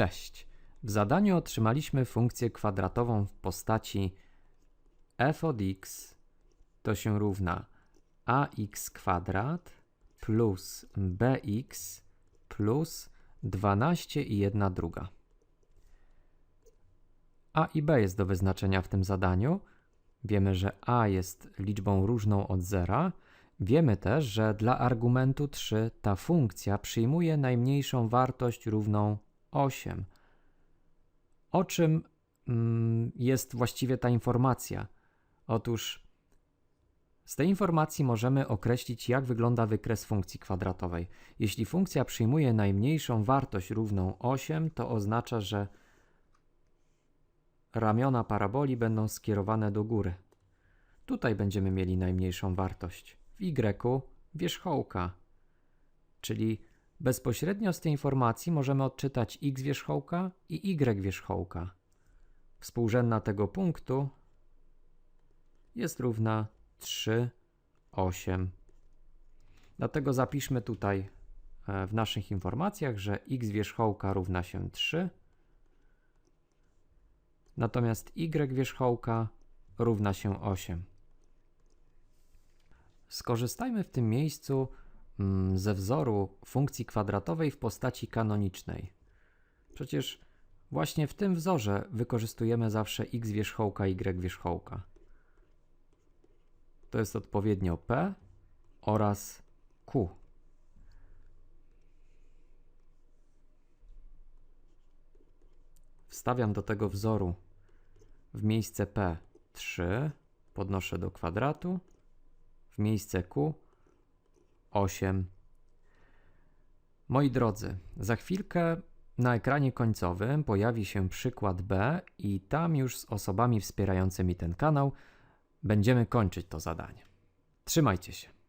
Cześć. W zadaniu otrzymaliśmy funkcję kwadratową w postaci f od x to się równa ax kwadrat plus bx plus 12 i 1 druga. A i b jest do wyznaczenia w tym zadaniu. Wiemy, że a jest liczbą różną od zera. Wiemy też, że dla argumentu 3 ta funkcja przyjmuje najmniejszą wartość równą 8. O czym mm, jest właściwie ta informacja? Otóż z tej informacji możemy określić, jak wygląda wykres funkcji kwadratowej. Jeśli funkcja przyjmuje najmniejszą wartość równą 8, to oznacza, że ramiona paraboli będą skierowane do góry. Tutaj będziemy mieli najmniejszą wartość. W y wierzchołka, czyli bezpośrednio z tej informacji możemy odczytać x wierzchołka i y wierzchołka. Współrzędna tego punktu jest równa 3, 8. Dlatego zapiszmy tutaj e, w naszych informacjach, że x wierzchołka równa się 3, natomiast y wierzchołka równa się 8. Skorzystajmy w tym miejscu ze wzoru funkcji kwadratowej w postaci kanonicznej. Przecież właśnie w tym wzorze wykorzystujemy zawsze x wierzchołka, y wierzchołka. To jest odpowiednio p oraz q. Wstawiam do tego wzoru w miejsce p 3, podnoszę do kwadratu, w miejsce q 8. Moi drodzy, za chwilkę na ekranie końcowym pojawi się przykład B i tam już z osobami wspierającymi ten kanał będziemy kończyć to zadanie. Trzymajcie się.